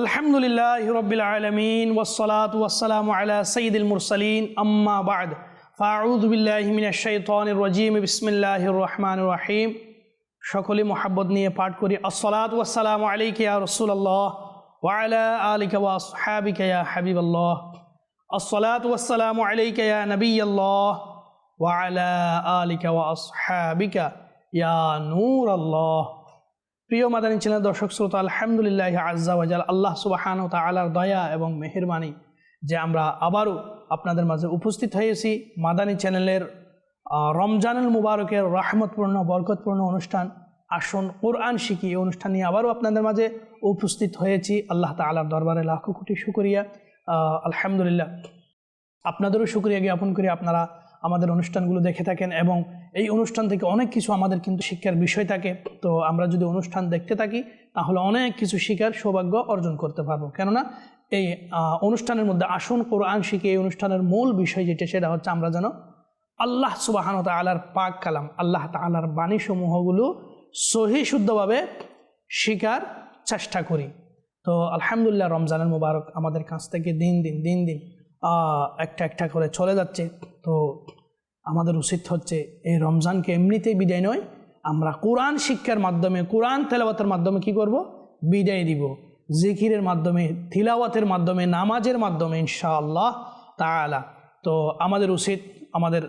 আলহামদুলিল্লাহ হিরবিল আলমিন ওসলাত ওয়াসালাম আলা সঈদুল মুরসালিন, আম্মা বাদ। ফাউদ্দিল্লাহমিনাশাইতানিরজিম বিসমিল্লাহ রহমান রাহিম। সকলে মোহাব্বত নিয়ে পাঠ করি। আসসালাত ওয়াসালাম আলাইকিয়া রসুল্লাহ ওয়ালা আলিকা ওয়াসহাবিকা হাবিবাল্লাহ। আসসালাত ওয়াসালাম আলাইকিয়া নবীল্লাহ ওয়ালা আলিকা ওয়াসহাবিকা ইয়া নূর আল্লাহ প্রিয় মাদানী চ্যানেল, দর্শক শ্রোতা, আলহামদুলিল্লাহ ওয়াজাল আল্লাহ সুবাহান ও তালার দয়া এবং মেহেরবানি যে আমরা আবারও আপনাদের মাঝে উপস্থিত হয়েছি মাদানী চ্যানেলের রমজানুল মুবারকের রহমতপূর্ণ, বরকতপূর্ণ অনুষ্ঠান। আসুন কোরআন শিখি, এই অনুষ্ঠান নিয়ে আবারও আপনাদের মাঝে উপস্থিত হয়েছি। আল্লাহ তালার দরবারে লাখো কোটি শুকরিয়া। আলহামদুলিল্লাহ। আপনাদেরও শুক্রিয়া জ্ঞাপন করি, আপনারা আমাদের অনুষ্ঠানগুলো দেখে থাকেন এবং এই অনুষ্ঠান থেকে অনেক কিছু আমাদের কিন্তু শিক্ষার বিষয় থাকে। তো আমরা যদি অনুষ্ঠান দেখতে থাকি, তাহলে অনেক কিছু শিকার সৌভাগ্য অর্জন করতে পারব। কেননা এই অনুষ্ঠানের মধ্যে আসুন কোরআন শিখে এই অনুষ্ঠানের মূল বিষয় যেটা, সেটা হচ্ছে আমরা যেন আল্লাহ সুবাহান তালার পাক কালাম, আল্লাহ তালার বাণীসমূহগুলো সহি শুদ্ধভাবে শিকার চেষ্টা করি। তো আলহামদুলিল্লাহ রমজানের মুবারক আমাদের কাছ থেকে দিন দিন দিন দিন একটা একটা করে চলে যাচ্ছে। তো আমাদের উচিত হচ্ছে এই রমজানকে এমনিতেই বিদায় নয়, আমরা কোরআন শিক্ষার মাধ্যমে, কোরআন তেলাওয়াতের মাধ্যমে কি করব? বিদায় দিব। জিকিরের মাধ্যমে, তিলাওয়াতের মাধ্যমে, নামাজের মাধ্যমে, ইনশাআল্লাহ তাআলা। তো আমাদের উচিত, আমাদের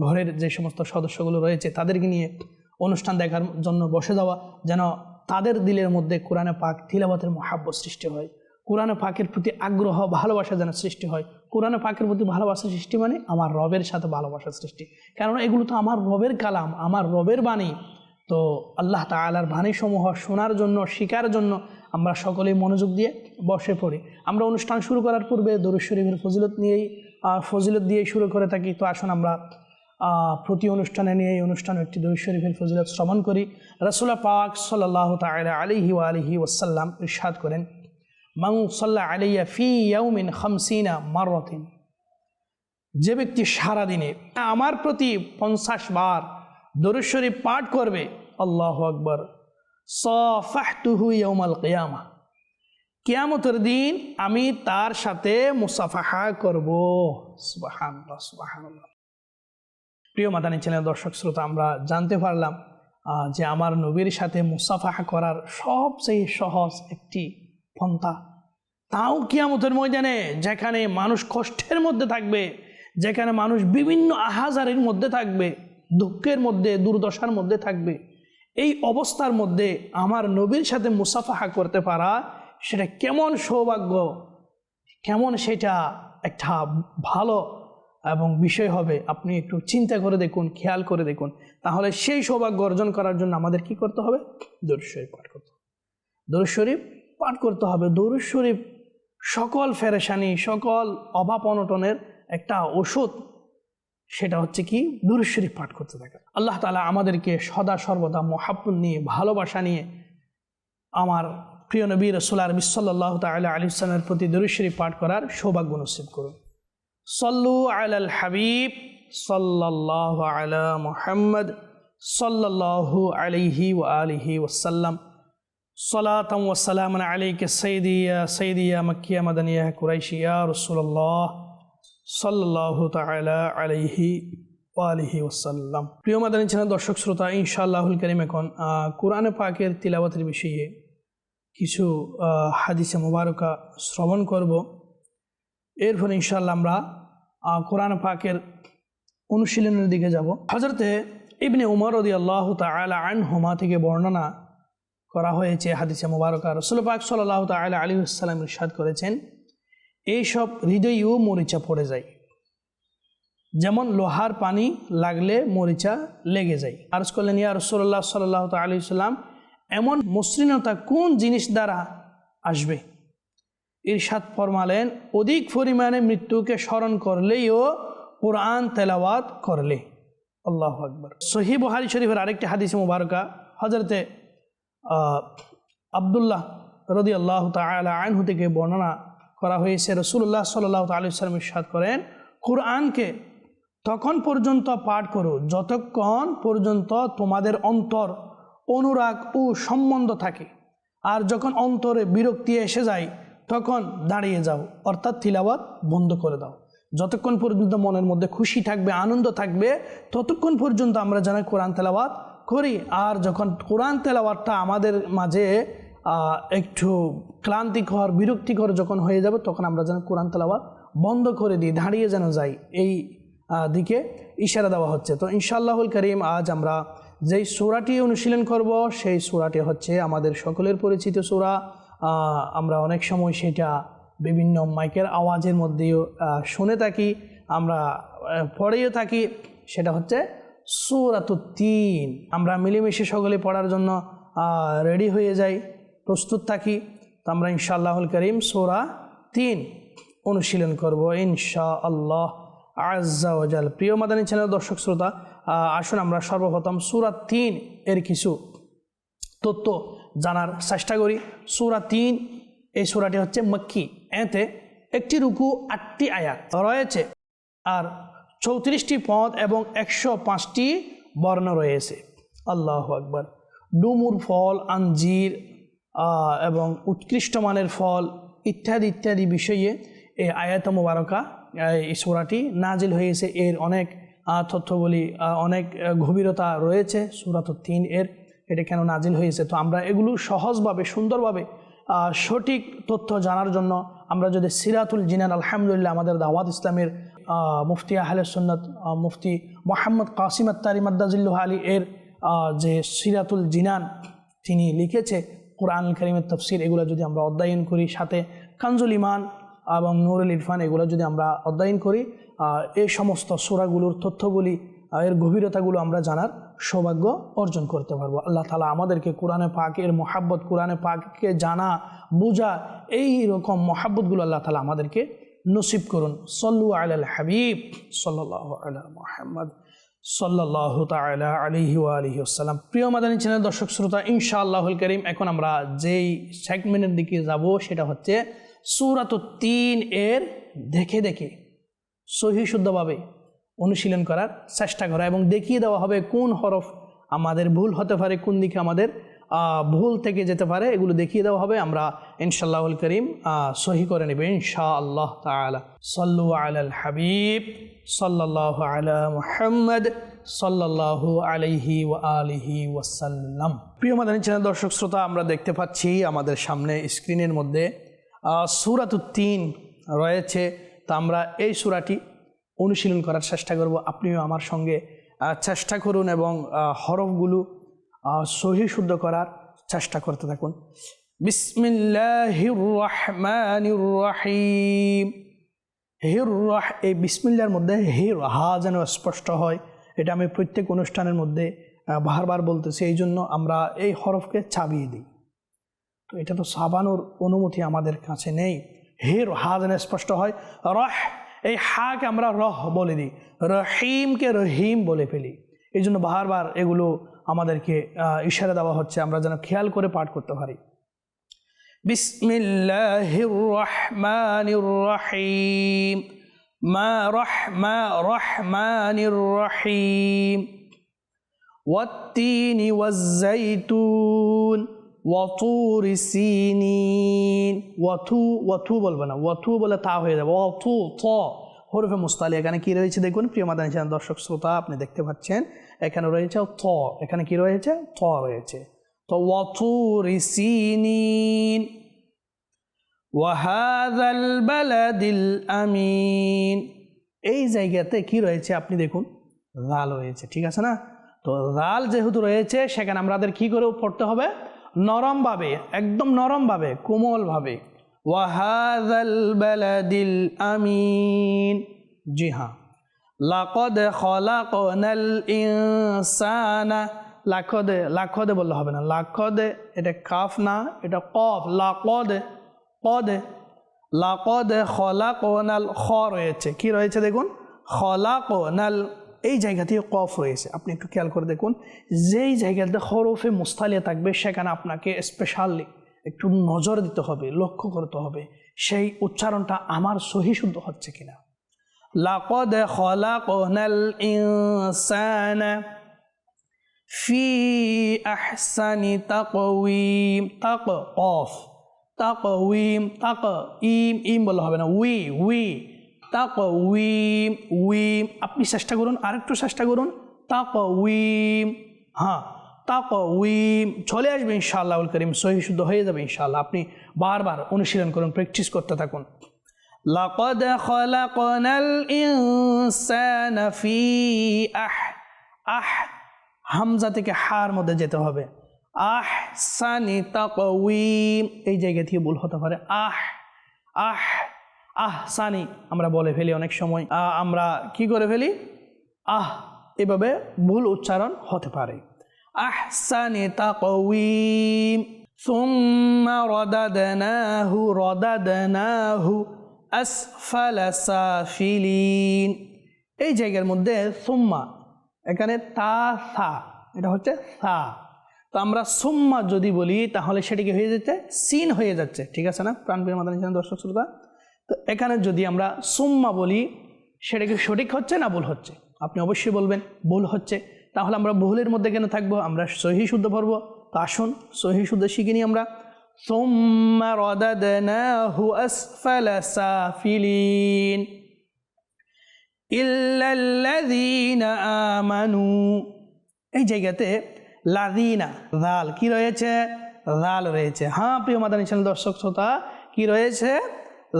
ঘরের যে সমস্ত সদস্যগুলো রয়েছে, তাদেরকে নিয়ে অনুষ্ঠান দেখার জন্য বসে যাওয়া, যেন তাদের দিলের মধ্যে কোরআনে পাক তিলাওয়াতের মহাব্য সৃষ্টি হয়। কোরআনে পাকের প্রতি আগ্রহ, ভালোবাসা যেন সৃষ্টি হয়। কোরআনে পাকের প্রতি ভালোবাসা সৃষ্টি মানে আমার রবের সাথে ভালোবাসা সৃষ্টি। কেননা এগুলো তো আমার রবের কালাম, আমার রবের বাণী। তো আল্লাহ তালার বাণীসমূহ শোনার জন্য শিকার জন্য আমরা সকলেই মনোযোগ দিয়ে বসে পড়ি। আমরা অনুষ্ঠান শুরু করার পূর্বে দরুদ শরীফের ফজিলত নিয়েই ফজিলত দিয়েই শুরু করে থাকি। তো আসুন আমরা প্রতি অনুষ্ঠানে নিয়ে এই অনুষ্ঠানে একটি দরুদ শরীফের ফজিলত শ্রবণ করি। রসুল্লাহ পাক সাল্লাহ তালা আলিহি আলিহি ওয়াসাল্লাম ইরশাদ করেন মাং সাল্লাহ আলিয়া ফি ইয়াউমিন খামসিনা যে ব্যক্তি সারাদিনে আমার প্রতি পঞ্চাশ বার দরুদ শরীফ পাঠ করবে, আল্লাহ আকবর। সফাহতুহু ইয়াউমাল কিয়ামা। কিয়ামতের দিন আমি তার সাথে মুসাফাহা করব। প্রিয় মাদানী চ্যানেল, দর্শক, শ্রোতা, আমরা জানতে পারলাম যে আমার নবীর সাথে মুসাফাহা করার সবচেয়ে সহজ একটি পন্থা। তাও কিয়ামতের ময়দানে যেখানে মানুষ কষ্টের মধ্যে থাকবে, যেখানে মানুষ বিভিন্ন আহাজারের মধ্যে থাকবে, দুঃখের মধ্যে, দুর্দশার মধ্যে থাকবে, এই অবস্থার মধ্যে আমার নবীর সাথে মুসাফাহা করতে পারা, সেটা কেমন সৌভাগ্য, কেমন সেটা একটা ভালো এবং বিষয় হবে। আপনি একটু চিন্তা করে দেখুন, খেয়াল করে দেখুন। তাহলে সেই সৌভাগ্য অর্জন করার জন্য আমাদের কি করতে হবে? দরুদ শরীফ পাঠ করতে হবে। দরুদ শরীফ পাঠ করতে হবে। দরুদ শরীফ সকল ফেরেশানি, সকল অভাব অনটনের একটা ওষুধ। সেটা হচ্ছে কি? দরুদ শরীফ পাঠ করতে থাকা। আল্লাহ তালা আমাদেরকে সদা সর্বদা মহাব্বত নিয়ে, ভালোবাসা নিয়ে আমার প্রিয় নবী রসুল আরবি সাল্লাহ তালা আলী ইসলামের প্রতি দরুদ শরীফ পাঠ করার সৌভাগ্য নসিব করুন। সল্লু আলাল হাবিব সাল্লাহ আলা মুহাম্মদ সাল্লাল্লাহু আলাইহি ও আলিহি ওয়াসাল্লাম। সালাতাম মাদানিয়া প্রিয় ছিলেন দর্শক শ্রোতা, ইনশাআল্লাহুল করিম এখন কোরআনে পাকের তিলাবতের বিষয়ে কিছু হাদিসে মুবারকা শ্রবণ করব। এরপর ইনশাআল্লাহ আমরা কোরআন পাকের অনুশীলনের দিকে যাব। হাজরতে ইবনে উমর আল্লাহ তালা আইন হোমা থেকে বর্ণনা করা হয়েছে হাদিসে মুবারকা। রসুল পাক সাল্লাহ তালা আলী আসসালাম ইরশাদ করেছেন, এইসব হৃদয়েও মরিচা পড়ে যায়। যেমন লোহার পানি লাগলে মরিচা লেগে যায়। আরজ করলেন, ইয়া রসুল্লাহ সাল্লাহ আলী সাল্লাম এমন মসৃণতা কোন জিনিস দ্বারা আসবে? ইরশাদ ফরমালেন, অধিক পরিমাণে মৃত্যুকে স্মরণ করলেও কোরআন তেলাওয়াত করলে। আল্লাহ আকবর। সহি বহারি শরীফের আরেকটি হাদিস মুবারকা হজরতে আবদুল্লাহ রদি আল্লাহ তালা আনহু থেকে বর্ণনা করা হয়েছে রসুল্লাহ সাল্লাহ আলি সাল্লাম ইরশাদ করেন, কোরআনকে তখন পর্যন্ত পাঠ করো, যতক্ষণ পর্যন্ত তোমাদের অন্তর অনুরাগ ও সম্বন্ধ থাকে। আর যখন অন্তরে বিরক্তি এসে যায়, তখন দাঁড়িয়ে যাও, অর্থাৎ তিলাওয়াত বন্ধ করে দাও। যতক্ষণ পর্যন্ত মনের মধ্যে খুশি থাকবে, আনন্দ থাকবে, ততক্ষণ পর্যন্ত আমরা যেন কোরআন তেলাওয়াত করি আর যখন কোরআন তেলাওয়াতটা আমাদের মাঝে একটু ক্লান্তিকর, বিরক্তিকর যখন হয়ে যাবে, তখন আমরা যেন কোরআন তেলাওয়াত বন্ধ করে দিই, দাঁড়িয়ে যেন যাই। এই দিকে ইশারা দেওয়া হচ্ছে। তো ইনশাল্লাহুল করিম আজ আমরা যেই সোরাটি অনুশীলন করব, সেই সোরাটি হচ্ছে আমাদের সকলের পরিচিত সোরা। আমরা অনেক সময় সেটা বিভিন্ন মাইকের আওয়াজের মধ্যেও শুনে থাকি, আমরা পড়েও থাকি। সেটা হচ্ছে সুরাতুত্তিন। আমরা মিলেমিশে সকলে পড়ার জন্য রেডি হয়ে যাই, প্রস্তুত থাকি। তো আমরা ইনশাআল্লাহুল করিম সোরা তিন অনুশীলন করব ইনশা আল্লাহ আজাল প্রিয় মাদানী চ্যানেল, দর্শক, শ্রোতা আসুন আমরা সর্বপ্রথম সুরা তিন এর কিছু তথ্য জানার চেষ্টা করি। সুরা তিন এই সুরাটি হচ্ছে মক্কি। এতে একটি রুকু, আটটি আয়াত রয়েছে। আর চৌত্রিশটি পদ এবং একশো পাঁচটি বর্ণ রয়েছে। আল্লাহ আকবর। ডুমুর ফল আঞ্জির এবং উৎকৃষ্ট মানের ফল ইত্যাদি ইত্যাদি বিষয়ে এই আয়াত মুবারকা এই সুরাটি নাজিল হয়েছে। এর অনেক আহ, অনেক গভীরতা রয়েছে সুরাত তিন এর। এটা কেন নাজিল হয়েছে? তো আমরা এগুলো সহজভাবে সুন্দরভাবে সঠিক তথ্য জানার জন্য আমরা যদি সিরাতুল জিনান আলহামদুলিল্লাহ আমাদের দাওয়াত ইসলামের মুফতি আহলে সুন্নত আহ, মুফতি মোহাম্মদ কাসিম আত্তারি মাদ্দাজিল্লু আলী এর যে সিরাতুল জিনান তিনি লিখেছে কোরআন করিমের তফসির এগুলো যদি আমরা অধ্যয়ন করি সাথে কানজুল ইমান এবং নুরুল ইরফান এগুলো যদি আমরা অধ্যয়ন করি এই সমস্ত সোরাগুলোর তথ্যগুলি এর গভীরতাগুলো আমরা জানার সৌভাগ্য অর্জন করতে পারব। আল্লাহ তালা আমাদেরকে কোরআনে পাকের মোহাব্বত কোরআনে পাককে জানা বোঝা এই রকম মোহাব্বতগুলো আল্লাহ তালা আমাদেরকে নসিব করুন। সল্লু আল হাবিব সাল্লাহ আলা মোহাম্মদ সাল্লাহ তালা আলিহি আলহি আসসালাম প্রিয় মাদানী চ্যানেল, দর্শক শ্রোতা, ইনশাআল্লাহুল করিম, এখন আমরা যেই সেগমেন্টের দিকে যাব, সেটা হচ্ছে সুরাত তিন এর দেখে দেখে, সহি শুদ্ধভাবে অনুশীলন করার চেষ্টা করা এবং দেখিয়ে দেওয়া হবে কোন হরফ আমাদের ভুল হতে পারে, কোন দিকে আমাদের ভুল থেকে যেতে পারে, এগুলো দেখিয়ে দেওয়া হবে। আমরা ইনশাল্লাহুল করিম সহি করে নেবে ইনশা আল্লাহ তালা সল্লু আলাল হাবিব সাল্লাহ আলা মুহাম্মদ, সাল্লাল্লাহু আলাইহি ওয়া আলিহি ওয়াসাল্লাম। প্রিয় মাদানী চ্যানেল দর্শক শ্রোতা, আমরা দেখতে পাচ্ছি আমাদের সামনে স্ক্রিনের মধ্যে সুরাতুত্তিন রয়েছে। তা আমরা এই সুরাটি অনুশীলন করার চেষ্টা করব। আপনিও আমার সঙ্গে চেষ্টা করুন এবং হরফগুলো সহি শুদ্ধ করার চেষ্টা করতে থাকুন। বিসমিল্লাহির হির রাহ এই বিসমিল্লার মধ্যে হির হা যেন স্পষ্ট হয়, এটা আমি প্রত্যেক অনুষ্ঠানের মধ্যে বারবার বলতেছি, এই জন্য আমরা এই হরফকে চাবিয়ে দিই। তো এটা তো সাবানোর অনুমতি আমাদের কাছে নেই। হের হা যেন স্পষ্ট হয়, রহ, এই হাকে আমরা রহ বলে দিই। রহিমকে রহিম বলে ফেলি। এই জন্য বারবার এগুলো আমাদেরকে আহ, ইশারা দেওয়া হচ্ছে আমরা যেন খেয়াল করে পাঠ করতে পারি বিসমিল্লাহির রহমানির রহিম মা রহমা রহমানির রহিম والتين والزيتون وطور سينين وتو وتو বলবে না ওয়াতু বলে তা হয়ে যাবে ওয়াতু ত হরফে মুস্তালি এখানে কি রয়েছে দেখুন প্রিয় মাদানী চ্যানেল দর্শক শ্রোতা আপনি দেখতে পাচ্ছেন এখানে রয়েছে ত, এখানে কি রয়েছে? ত রয়েছে। তো আমিন। এই জায়গাতে কি রয়েছে? আপনি দেখুন, রাল রয়েছে, ঠিক আছে না? তো রাল যেহেতু রয়েছে, সেখানে আমাদের কি করে পড়তে হবে? নরমভাবে, একদম নরমভাবে, কোমলভাবে। ওয়াহাদাল বালাদিল আমিন। জি হ্যাঁ। লাকদ খলাকনাল ইনসানা। লাখদে লাখদে বললে হবে না। লাখদে এটা কাফ না, এটা কফ। লাকদে, কদে। লাকদে খলাকনাল খ রয়েছে। কি রয়েছে দেখুন? খলাকনাল, এই জায়গাতেই কফ রয়েছে। আপনি একটু খেয়াল করে দেখুন। যেই জায়গাতে হরফে মুস্তালিয়া থাকবে, সেখানে আপনাকে স্পেশালি একটু নজর দিতে হবে, লক্ষ্য করতে হবে। সেই উচ্চারণটা আমার সহি শুদ্ধ হচ্ছে কিনা? লাকদ খলাকনাল ইনসানা ফি আহসানি তাকওয়িম তাক কফ তাক উইম তাক ইম ইম বললে হবে না উই উই তাক উইম আপনি চেষ্টা করুন আরেকটু চেষ্টা করুন তাক উইম হ্যাঁ তাক উইম চলে আসবে ইনশাআল্লাহ করিম, সহি শুদ্ধ হয়ে যাবে ইনশাআল্লাহ। আপনি বারবার অনুশীলন করুন প্র্যাকটিস করতে থাকুন। لقد خلقنا الإنسان في أح আহ হামজা থেকে হার মধ্যে যেতে হবে আহ সানি তাকউইম এই জায়গা থেকে ভুল হতে পারে আহ আহ আহ সানি আমরা বলে ফেলি অনেক সময় আহ, আমরা কি করে ফেলি আহ এভাবে ভুল উচ্চারণ হতে পারে আহ সানি তাকউইম ثم رددناه رددناه আসফালাসাফিলিন এই জায়গার মধ্যে সুম্মা, এখানে তা, সা, এটা হচ্ছে সা। তো আমরা সুম্মা যদি বলি, তাহলে সেটিকে হয়ে যাচ্ছে? সিন হয়ে যাচ্ছে, ঠিক আছে না? প্রাণপ্রিয় মাদানী ছিলেন দর্শক শ্রোতা। তো এখানে যদি আমরা সুম্মা বলি সেটাকে সঠিক হচ্ছে না ভুল হচ্ছে? আপনি অবশ্যই বলবেন, ভুল হচ্ছে। তাহলে আমরা ভুলের মধ্যে কেন থাকব? আমরা সহি শুদ্ধ পড়ব। তো আসুন, সহি শুদ্ধ শিখিনি আমরা। ثم رددناه أسفل سافلين إلا الذين آمنوا এই জায়গাতে লাদিনা দাল কি রয়েছে দাল রয়েছে হ্যাঁ প্রিয় মাদানী চ্যানেল দর্শক শ্রোতা কি রয়েছে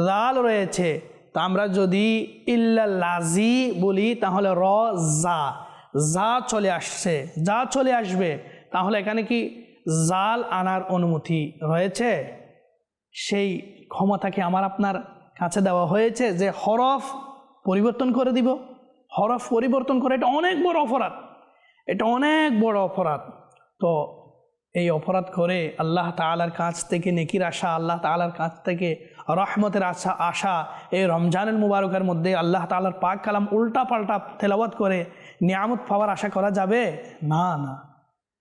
দাল রয়েছে তা আমরা যদি ইল্লা লাজি বলি তাহলে র জা যা চলে আসছে যা চলে আসবে তাহলে এখানে কি জাল আনার অনুমতি রয়েছে। সেই ক্ষমতাকে আমার আপনার কাছে দেওয়া হয়েছে যে হরফ পরিবর্তন করে দিব। হরফ পরিবর্তন করে এটা অনেক বড় অপরাধ। এটা অনেক বড় অপরাধ। তো এই অপরাধ করে আল্লাহ তালার কাছ থেকে নেকির আশা, আল্লাহ তালার কাছ থেকে রহমতের আশা আশা এই রমজানের মুবারকের মধ্যে আল্লাহ তালার পাক কালাম উল্টা পাল্টা তেলাওয়াত করে নিয়ামত পাওয়ার আশা করা যাবে? না না।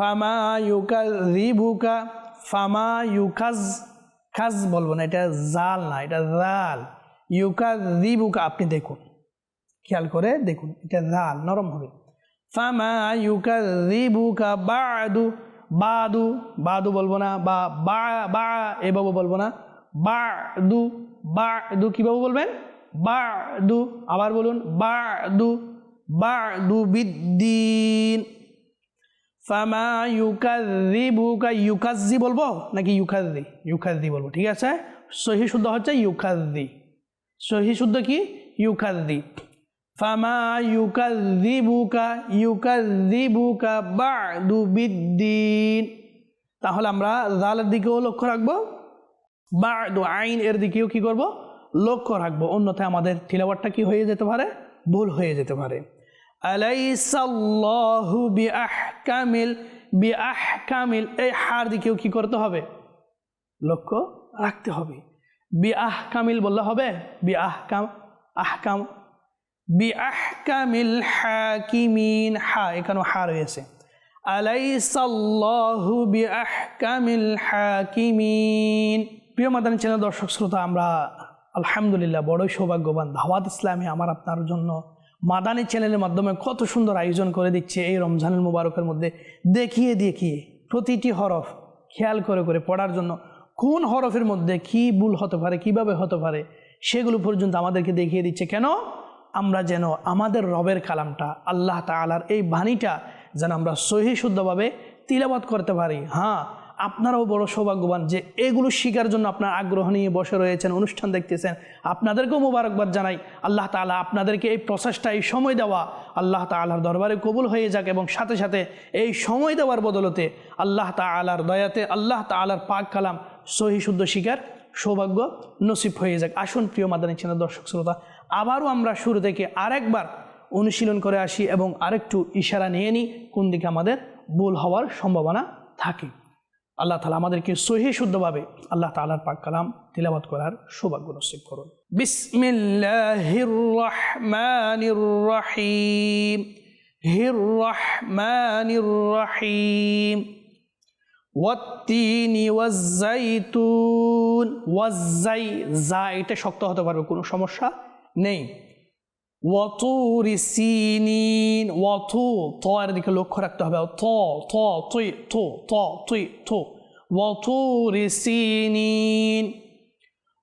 ফামা ইউকাযিবুকা, ফামা ইউকাজ কাজ বলব না, এটা জাল না, এটা জাল। ইউকাযিবুকা, আপনি দেখুন, খেয়াল করে দেখুন, এটা জাল, নরম হবে। ফামা ইউকাযিবুকা বাদু বাদু বাদু বলব না, বা বা বা এভাবে বলব না বা দু বাদু বাদু কীভাবে বলবেন? বাদু, আবার বলুন, বাদু বাদু বিদ্দিন। ফামা ইউকাযিবুকা ইউকাজ্জি বলব নাকি ইউকাজ্জি ইউকাজ্জি বলব, ঠিক আছে? সহি শুদ্ধ হচ্ছে ইউকাজ্জি সহি শুদ্ধ কি? ইউকাজ্জি ফামা ইউকাযিবুকা ইউকাযিবুকা বাদু বিদ্দিন। তাহলে আমরা জালের দিকেও লক্ষ্য রাখব। বাদু আইন এর দিকেও কি করব? লক্ষ্য রাখব। অন্যথায় আমাদের তিলাওয়াতটা কি হয়ে যেতে পারে? ভুল হয়ে যেতে পারে। আলাইসাল্লাহু বিআহকামিল বিআহকামিল। এই হার দিকেও কি করতে হবে? লক্ষ্য রাখতে হবে। বিআহকামিল বললে হবে? বিআহকাম, আহকাম। বিআহকামিল হাকিমিন। হা, এখানেও হা রয়েছে। আলাইসাল্লাহু বিআহকামিল হাকিমিন। প্রিয় মাদানী চ্যানেল দর্শক শ্রোতা, আমরা আলহামদুলিল্লাহ বড়ই সৌভাগ্যবান। ধাওয়াত ইসলামী আমার আপনার জন্য মাদানী চ্যানেলের মাধ্যমে কত সুন্দর আয়োজন করে দিচ্ছে এই রমজানের মুবারকের মধ্যে। দেখিয়ে দেখিয়ে, প্রতিটি হরফ খেয়াল করে করে পড়ার জন্য কোন হরফের মধ্যে কি ভুল হতে পারে, কীভাবে হতে পারে, সেগুলো পর্যন্ত আমাদেরকে দেখিয়ে দিচ্ছে। কেন? আমরা যেন আমাদের রবের কালামটা, আল্লাহ তালার এই বাণীটা যেন আমরা সহি শুদ্ধভাবে তিলাবাত করতে পারি। হ্যাঁ আপনারাও বড় সৌভাগ্যবান যে এগুলো শেখার জন্য আপনার আগ্রহ নিয়ে বসে রয়েছেন, অনুষ্ঠান দেখতেছেন। আপনাদেরকেও মোবারকবাদ জানাই। আল্লাহ তালা আপনাদেরকে এই প্রচেষ্টা, এই সময় দেওয়া আল্লাহ তালার দরবারে কবুল হয়ে যাক এবং সাথে সাথে এই সময় দেওয়ার বদলতে আল্লাহ তালার দয়াতে আল্লাহ তালার পাক কালাম, সহি শুদ্ধ শিকার সৌভাগ্য নসিব হয়ে যাক। আসুন প্রিয় মাদানী চ্যানেল দর্শক শ্রোতা, আবারও আমরা শুরু থেকে আরেকবার অনুশীলন করে আসি এবং আরেকটু ইশারা নিয়ে নিই কোন দিকে আমাদের ভুল হওয়ার সম্ভাবনা থাকে। আল্লাহ তালা আমাদেরকে সহি শুদ্ধভাবে আল্লাহ তালার পাক কালাম তিলাবাত করার সৌভাগ্য নসিব করুন। ওয়াজ্জাই এটা শক্ত হতে পারবে, কোনো সমস্যা নেই। ওয়াতুরি সিনিন ওয়াতু ত এর দিকে লক্ষ্য রাখতে হবে, ত ত তুই তো, ত তুই তো। ওয়াতুরি সিনিন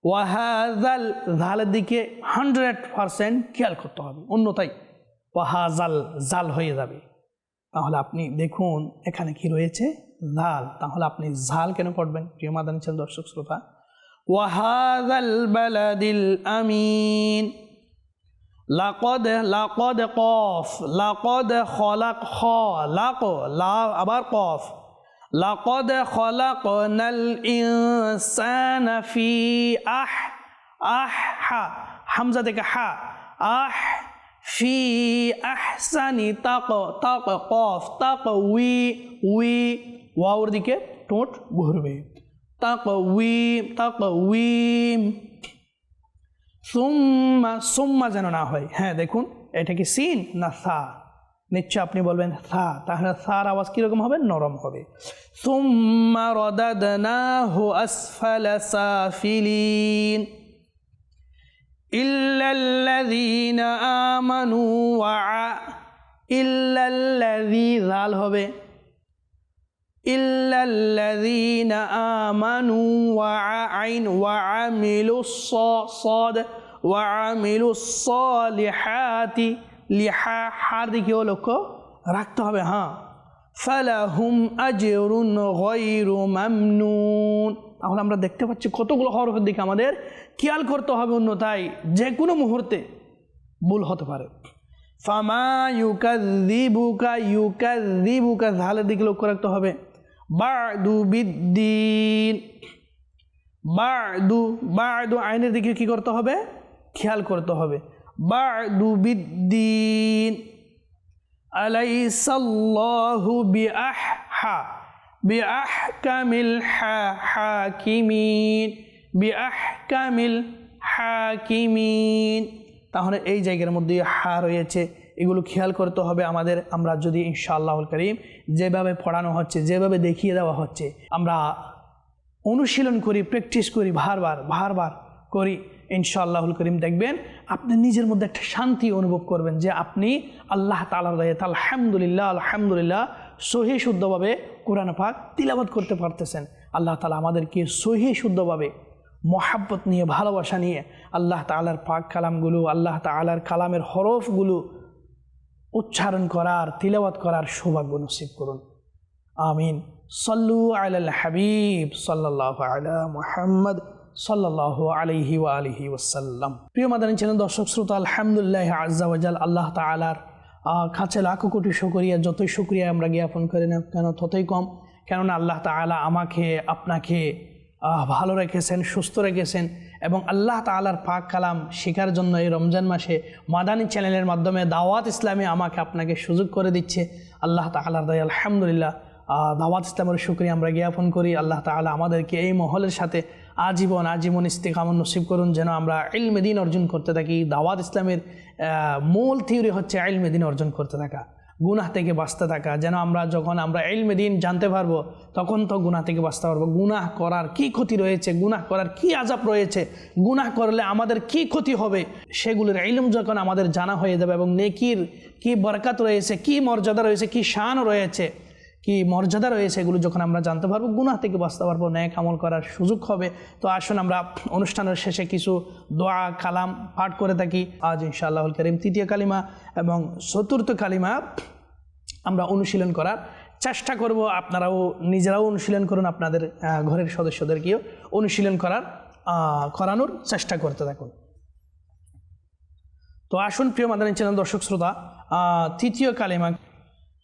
ওয়াহাজাল ঝালের দিকে হান্ড্রেড পারসেন্ট খেয়াল করতে হবে অন্যতাই ওয়াহাজাল জাল হয়ে যাবে। তাহলে আপনি দেখুন এখানে কি রয়েছে, ঝাল। তাহলে আপনি ঝাল কেন পড়বেন প্রিয় মাদানী দর্শক শ্রোতা? ওয়াহাজাল বালাদিল আমিন। লাকদ লাকদ কফ লাকদ খলাক খ লাক লা আবার কফ লাকদ খলাকনাল ইনসানা ফি আহ আহ হা হামজা থেকে হা আহ ফি আহসানি তাক তাক কফ তাক উই উই ওয়াওর দিকে টোট ঘুরবে তাক উই তাক উইম সুম্মা, সোম্মা যেন না হয়। হ্যাঁ দেখুন, এটা কি সিন না সা? নিশ্চয় আপনি বলবেন সা। তাহলে সার আওয়াজ কীরকম হবে? নরম হবে। সোম্মা রদাদনা হো আসফালা সাফিলিন। ইল্লাল্লাযীনা আমানু ওয়া ইল্লাল্লাযী জাল হবে। ইল্লাল্লাযীনা আমানু ওয়া আইন ওয়া আমিলুস সাদ ওয়া আমিলুস সালিহাতি লিহা, হার দিকেও লক্ষ্য রাখতে হবে হ্যাঁ। ফালাহুম আজরুন তাহলে আমরা দেখতে পাচ্ছি কতগুলো হরফের দিকে আমাদের খেয়াল করতে হবে অন্যতায় যে কোনো মুহূর্তে ভুল হতে পারে। ফামা ইউকা দিবুকা ইউকা দিবুকা ঝালের দিকে লক্ষ্য রাখতে হবে। বাদু বিদ্দিন। বাদু বাদু আইনের দিকে কি করতে হবে? খেয়াল করতে হবে। বাদু বিদ্দিন। আলাইসাল্লাহু বিআহহা, বিআহকামিল হাকিমিন বিআহকামিল হাকিমিন। তাহলে এই জায়গার মধ্যে হা রয়েছে। এগুলো খেয়াল করতে হবে আমাদের, আমরা যদি ইনশাআল্লাহুল করিম যেভাবে পড়ানো হচ্ছে, যেভাবে দেখিয়ে দেওয়া হচ্ছে, আমরা অনুশীলন করি, প্র্যাকটিস করি, বারবার বারবার করি, ইনশাআল্লাহুল করিম দেখবেন আপনি নিজের মধ্যে একটা শান্তি অনুভব করবেন যে আপনি আল্লাহ তালার দায়িত্ব আলহামদুলিল্লাহ আলহামদুলিল্লাহ সহি শুদ্ধভাবে কোরআন পাক তিলাবাত করতে পারতেছেন। আল্লাহ তালা আমাদেরকে সহি শুদ্ধভাবে মহাব্বত নিয়ে, ভালোবাসা নিয়ে আল্লাহ তালার পাক কালামগুলো, আল্লাহ তালার কালামের হরফগুলো উচ্চারণ করার তিলাবাত করার সৌভাগ্য নসিব করুন। আমিন। সল্লু আল হাবিব সাল্লাহ আলা মুহাম্মদ সাল্লাহ আলহি আলহি ওসাল্লাম প্রিয় মাদানী ছিলেন দর্শক শ্রোতা, আলহামদুলিল্লাহ আজাল আল্লাহ তালার কাছে লাখো কোটি শুক্রিয়া, যতই শুক্রিয়া আমরা জ্ঞাপন করি না কেন, ততই কম। কেননা আল্লাহ তালা আমাকে, আপনাকে ভালো রেখেছেন, সুস্থ রেখেছেন। এবং আল্লাহ তালার পাক কালাম শেখার জন্য এই রমজান মাসে মাদানী চ্যানেলের মাধ্যমে দাওয়াত ইসলামে আমাকে আপনাকে সুযোগ করে দিচ্ছে। আল্লাহ তালার দায়, আলহামদুলিল্লাহ দাওয়াত ইসলামের শুক্রিয়া আমরা জ্ঞাপন করি। আল্লাহ তালা আমাদেরকে এই মহলের সাথে আজীবন আজীবন ইস্তেকামন নসিব করুন যেন আমরা ইলমেদিন অর্জন করতে থাকি। দাওয়াত ইসলামের মূল থিওরি হচ্ছে ইলমেদিন অর্জন করতে থাকা। গুনাহ থেকে বাঁচতে থাকা। যেন আমরা যখন আমরা এলমে দিন জানতে পারব, তখন তো গুনাহ থেকে বাঁচতে পারব। গুনাহ করার কি ক্ষতি রয়েছে? গুনাহ করার কি আজাব রয়েছে? গুনাহ করলে আমাদের কি ক্ষতি হবে? সেগুলোর এলম যখন আমাদের জানা হয়ে যাবে এবং নেকির কি বরকাত রয়েছে, কি মর্যাদা রয়েছে, কি শান রয়েছে কি মর্যাদা রয়েছে এগুলো যখন আমরা জানতে পারব, গুনাহ থেকে বাঁচতে পারব ন্যায় আমল করার সুযোগ হবে। তো আসুন আমরা অনুষ্ঠানের শেষে কিছু দোয়া, কালাম পাঠ করে থাকি। আজ ইনশাআল্লাহুল করিম তৃতীয় কালিমা এবং চতুর্থ কালিমা আমরা অনুশীলন করার চেষ্টা করব। আপনারাও নিজেরাও অনুশীলন করুন, আপনাদের ঘরের সদস্যদেরকেও অনুশীলন করার করানোর চেষ্টা করতে থাকুন। তো আসুন প্রিয় মাদানী চ্যানেল দর্শক শ্রোতা তৃতীয় কালিমা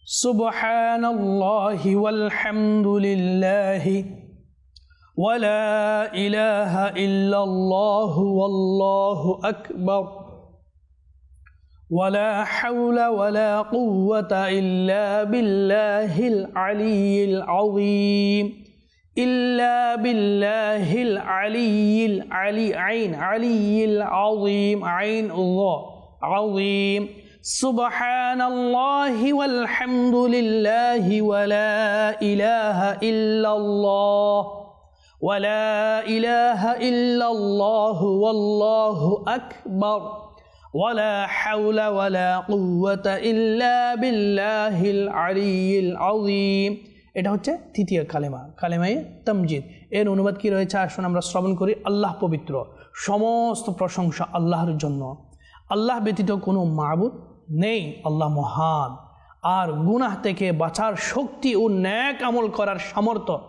سبحان الله والحمد لله ولا إله إلا الله والله أكبر ولا حول ولا قوة إلا بالله العلي العظيم إلا بالله العلي العلي عين علي العظيم عين الله عظيم سبحان الله والحمد لله ولا إله إلا الله ولا إله إلا الله والله أكبر ولا حول ولا قوة إلا بالله العلي العظيم এটা হচ্ছে তৃতীয় কালেমা কালেমায়ে তমজিদ এর অনুবাদ কি রয়েছে আসুন আমরা শ্রবণ করি আল্লাহ পবিত্র সমস্ত প্রশংসা আল্লাহর জন্য আল্লাহ ব্যতীত কোনো মাবুদ নেই আল্লাহ মহান। আর গুনাহ থেকে বাঁচার শক্তি ও ন্যাক আমল করার সামর্থ্য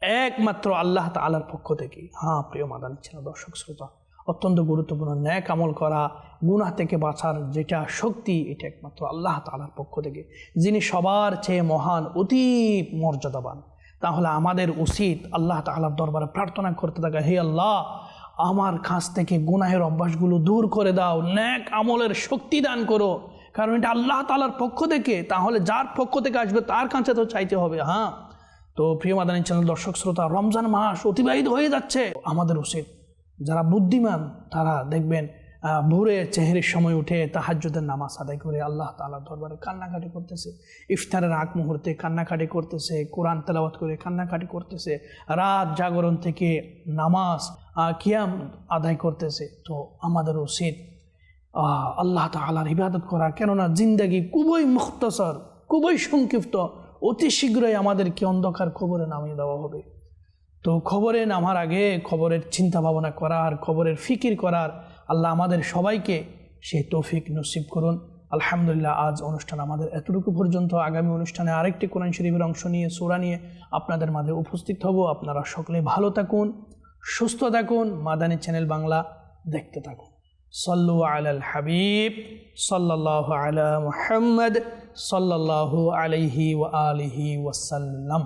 একমাত্র আল্লাহ তালার পক্ষ থেকে হ্যাঁ প্রিয় মাদানী ছিল, দর্শক, শ্রোতা, অত্যন্ত গুরুত্বপূর্ণ ন্যাক আমল করা, গুনাহ থেকে বাঁচার যেটা শক্তি, এটা একমাত্র আল্লাহ তালার পক্ষ থেকে। যিনি সবার চেয়ে মহান, অতি মর্যাদাবান। তাহলে আমাদের উচিত আল্লাহ তালার দরবারে প্রার্থনা করতে থাকা, হে আল্লাহ, আমার কাছ থেকে গুনাহের অভ্যাসগুলো দূর করে দাও, ন্যাক আমলের শক্তি দান করো। কারণ এটা আল্লাহ তালার পক্ষ থেকে, তাহলে যার পক্ষ থেকে আসবে, তার কাছে তো চাইতে হবে হ্যাঁ? তো প্রিয় মাদানী চ্যানেল, দর্শক শ্রোতা, রমজান মাস অতিবাহিত হয়ে যাচ্ছে। আমাদের উচিত যারা বুদ্ধিমান, তারা দেখবেন ভোরে চেহারির সময় উঠে তাহাজ্জুদের নামাজ আদায় করে আল্লাহ তাআলার দরবারে কান্নাকাটি করতেছে। ইফতারের আগ মুহূর্তে কান্নাকাটি করতেছে, কোরআন তেলাওয়াত করে কান্নাকাটি করতেছে, রাত জাগরণ থেকে নামাজ কিয়াম আদায় করতেছে। তো আমাদের উচিত আল্লাহ তালার ইবাদত করা। কেননা জিন্দাগি খুবই মুক্তসর খুবই সংক্ষিপ্ত। অতি শীঘ্রই আমাদেরকে অন্ধকার খবরে নামিয়ে দেওয়া হবে। তো খবরে নামার আগে খবরের চিন্তা ভাবনা করার, খবরের ফিকির করার আল্লাহ আমাদের সবাইকে সে তৌফিক নসিব করুন। আলহামদুলিল্লাহ, আজ অনুষ্ঠান আমাদের এতটুকু পর্যন্ত। আগামী অনুষ্ঠানে আরেকটি কোরআন শরীফের অংশ নিয়ে, সোরা নিয়ে আপনাদের মাঝে উপস্থিত হব। আপনারা সকলে ভালো থাকুন, সুস্থ থাকুন। মাদানী চ্যানেল বাংলা, দেখতে থাকুন। সল্লু আলাল হাবিব সাল্লাল্লাহু আলা মুহাম্মদ সাল্লাল্লাহু আলাইহি ওয়া আলিহি ওয়াসাল্লাম